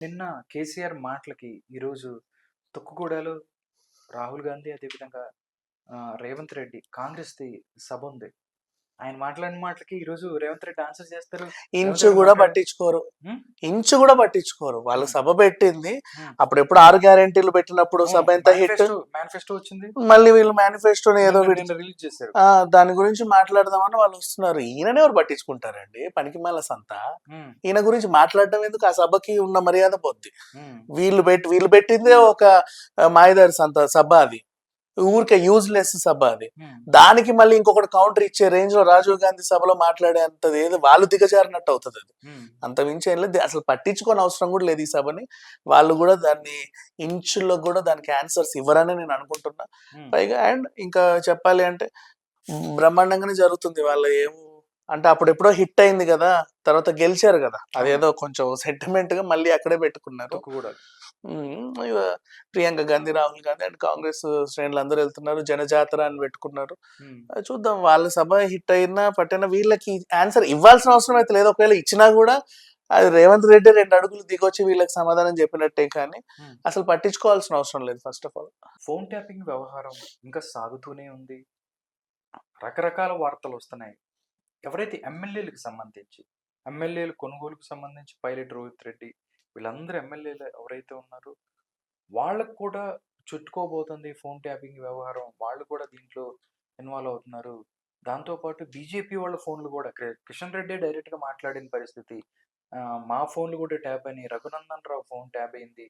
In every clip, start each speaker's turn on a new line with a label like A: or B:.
A: నిన్న కేసీఆర్ మాటలకి ఈరోజు తొక్కుగూడలో రాహుల్ గాంధీ అదేవిధంగా ఆ, రేవంత్ రెడ్డి కాంగ్రెస్ది సభ ఉంది. ఆయన మాట్లాడిన మాటలకి ఈరోజు రేవంత్ రెడ్డి ఆన్సర్ చేస్తారు.
B: ఇంచు కూడా పట్టించుకోరు? ఇంచు కూడా పట్టించుకోరు. వాళ్ళు. సభ పెట్టింది. అప్పుడు ఎప్పుడు ఆరు గ్యారెంటీలు పెట్టినప్పుడు సభ ఎంత హిట్?
A: మేనిఫెస్టో వచ్చింది.
B: మళ్ళీ వీళ్ళు మేనిఫెస్టోని ఏదో
A: రిలీజ్ చేశారు.
B: దాని గురించి మాట్లాడదామని వాళ్ళు వస్తున్నారు. ఈయననే ఎవరు పట్టించుకుంటారండి? పనికి మళ్ళీ సంత. ఈయన గురించి మాట్లాడడం ఎందుకు? ఆ సభకి ఉన్న మర్యాద పోద్ది. వీళ్ళు పెట్టి వీళ్ళు పెట్టిందే ఒక మాయదారి సంత సభ అది. ఊరికే యూజ్లెస్ సభ అది. దానికి మళ్ళీ ఇంకొకటి కౌంటర్ ఇచ్చే రేంజ్లో రాజీవ్ గాంధీ సభలో మాట్లాడే అంతది ఏదో వాళ్ళు దిగజారినట్టు అవుతుంది అది. అంత మించి ఏం లేదు. అసలు పట్టించుకోని అవసరం కూడా లేదు ఈ సభని. వాళ్ళు కూడా దాన్ని ఇంచుల్లో కూడా దానికి ఆన్సర్స్ ఇవ్వరని నేను అనుకుంటున్నా. పైగా అండ్ ఇంకా చెప్పాలి అంటే బ్రహ్మాండంగానే జరుగుతుంది వాళ్ళ ఏం అంటే అప్పుడు ఎప్పుడో హిట్ అయింది కదా తర్వాత గెలిచారు కదా. అదేదో కొంచెం సెంటిమెంట్గా మళ్ళీ అక్కడే పెట్టుకున్నారు. ఇవ ప్రియాంక గాంధీ రాహుల్ గాంధీ అండ్ కాంగ్రెస్ శ్రేణులు అందరూ వెళ్తున్నారు జనజాతర అని పెట్టుకున్నారు చూద్దాం వాళ్ళ సభ హిట్ అయినా పట్టినా వీళ్ళకి ఆన్సర్ ఇవ్వాల్సిన అవసరం అయితే లేదు. ఒకవేళ ఇచ్చినా కూడా అది రేవంత్ రెడ్డి రెండు అడుగులు దిగొచ్చి వీళ్ళకి సమాధానం చెప్పినట్టే కానీ. అసలు పట్టించుకోవాల్సిన అవసరం లేదు first of all
A: phone tapping వ్యవహారం ఇంకా సాగుతూనే ఉంది. రకరకాల వార్తలు వస్తున్నాయి. ఎవరైతే ఎమ్మెల్యేలకు సంబంధించి ఎమ్మెల్యేలు కొనుగోలుకు సంబంధించి పైలట్ రోహిత్ రెడ్డి వీళ్ళందరూ ఎమ్మెల్యేలు ఎవరైతే ఉన్నారో వాళ్ళకు కూడా చుట్టుకోబోతుంది ఫోన్ ట్యాపింగ్ వ్యవహారం. వాళ్ళు కూడా దీంట్లో ఇన్వాల్వ్ అవుతున్నారు. దాంతోపాటు బీజేపీ వాళ్ళ ఫోన్లు కూడా కిషన్ రెడ్డి డైరెక్ట్గా మాట్లాడిన పరిస్థితి. మా ఫోన్లు కూడా ట్యాప్ అయినాయి. రఘునందన్ రావు ఫోన్ ట్యాప్ అయింది.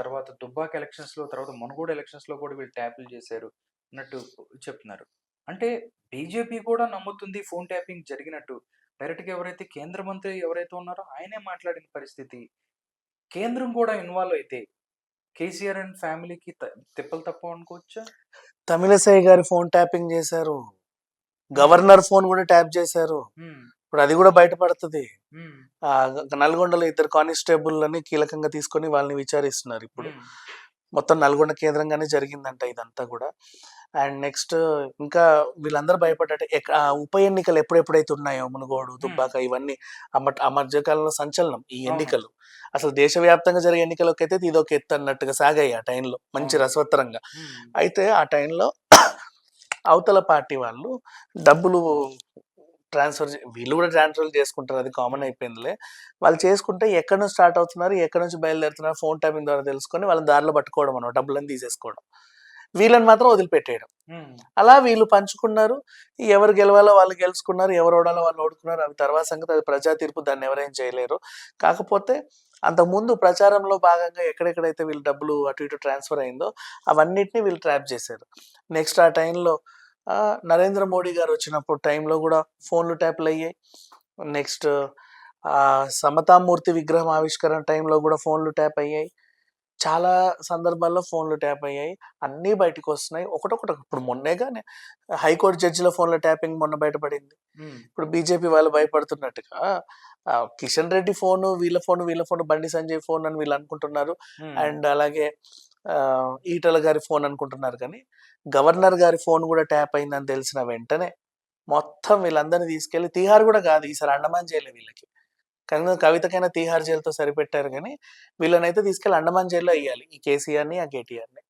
A: తర్వాత దుబ్బాక్ ఎలక్షన్స్లో తర్వాత మునుగోడు ఎలక్షన్స్లో కూడా వీళ్ళు ట్యాపులు చేశారు అన్నట్టు చెప్తున్నారు. అంటే బీజేపీ కూడా నమ్ముతుంది ఫోన్ ట్యాపింగ్ జరిగినట్టు. డైరెక్ట్గా ఎవరైతే కేంద్ర మంత్రి ఎవరైతే ఉన్నారో ఆయనే మాట్లాడిన పరిస్థితి. కేంద్రం కూడా ఇన్వాల్వ్ అయితే కేసీఆర్ అండ్ ఫ్యామిలీకి తిప్పలు తప్ప అనుకోవచ్చా?
B: తమిళసై గారి ఫోన్ ట్యాపింగ్ చేశారు. గవర్నర్ ఫోన్ కూడా ట్యాప్ చేశారు. ఇప్పుడు అది కూడా బయటపడుతుంది. నల్గొండలో ఇద్దరు కానిస్టేబుల్ అని కీలకంగా తీసుకొని వాళ్ళని విచారిస్తున్నారు ఇప్పుడు. మొత్తం నల్గొండ కేంద్రంగానే జరిగిందంట ఇదంతా కూడా. అండ్ నెక్స్ట్ ఇంకా వీళ్ళందరూ భయపడ్డట్టు ఉప ఎన్నికలు ఎప్పుడెప్పుడైతే ఉన్నాయో మునుగోడు దుబ్బాక ఇవన్నీ ఆ మధ్యకాలంలో సంచలనం ఈ. ఎన్నికలు. అసలు దేశవ్యాప్తంగా జరిగే ఎన్నికలకి అయితే ఇది ఒక ఎత్తు అన్నట్టుగా సాగాయి ఆ టైంలో మంచి. రసవత్తరంగా. అయితే ఆ టైంలో అవతల పార్టీ వాళ్ళు డబ్బులు ట్రాన్స్ఫర్ వీళ్ళు కూడా ట్రాన్స్ఫర్ చేసుకుంటారు అది కామన్ అయిపోయిందిలే. వాళ్ళు చేసుకుంటే ఎక్కడి నుంచి స్టార్ట్ అవుతున్నారు ఎక్కడి నుంచి బయలుదేరుతున్నారు ఫోన్ ట్యాపింగ్ ద్వారా తెలుసుకొని వాళ్ళని దారిలో పట్టుకోవడం అనమాట డబ్బులను తీసేసుకోవడం. వీళ్ళని మాత్రం వదిలిపెట్టేయడం. అలా వీళ్ళు పంచుకున్నారు. ఎవరు గెలవాలో వాళ్ళు గెలుచుకున్నారు ఎవరు ఓడాలో వాళ్ళు ఓడుకున్నారు. అవి తర్వాత సంగతి అది ప్రజా తీర్పు దాన్ని ఎవరేం చేయలేరు. కాకపోతే అంతకుముందు ప్రచారంలో భాగంగా ఎక్కడెక్కడైతే వీళ్ళు డబ్బులు అటు ఇటు ట్రాన్స్ఫర్ అయిందో అవన్నిటిని వీళ్ళు ట్రాప్ చేశారు. నెక్స్ట్ ఆ టైంలో నరేంద్ర మోడీ గారు వచ్చినప్పుడు టైంలో కూడా ఫోన్లు ట్యాప్లు అయ్యాయి. నెక్స్ట్ సమతామూర్తి విగ్రహం ఆవిష్కరణ టైంలో కూడా ఫోన్లు ట్యాప్ అయ్యాయి. చాలా సందర్భాల్లో ఫోన్లు ట్యాప్ అయ్యాయి. అన్నీ బయటకు వస్తున్నాయి ఒకటొకటి ఇప్పుడు మొన్నేగానే హైకోర్టు జడ్జిల ఫోన్ల ట్యాపింగ్ మొన్న బయటపడింది. ఇప్పుడు బీజేపీ వాళ్ళు భయపడుతున్నట్టుగా కిషన్ రెడ్డి ఫోన్ వీళ్ళ ఫోన్ వీళ్ళ ఫోన్ బండి సంజయ్ ఫోన్ అని వీళ్ళు అనుకుంటున్నారు. అండ్ అలాగే ఈటల గారి ఫోన్ అనుకుంటున్నారు కానీ గవర్నర్ గారి ఫోన్ కూడా ట్యాప్ అయిందని తెలిసిన వెంటనే మొత్తం వీళ్ళందరినీ తీసుకెళ్ళి తీహార్ కూడా కాదు ఈసారి అండమాన్ జైలు వీళ్ళకి. కానీ కవితకైనా తీహార్ జైలుతో సరిపెట్టారు కానీ వీళ్ళనైతే తీసుకెళ్ళి అండమాన్ జైల్లో వేయాలి ఈ కేసీఆర్ని ఆ కేటీఆర్ని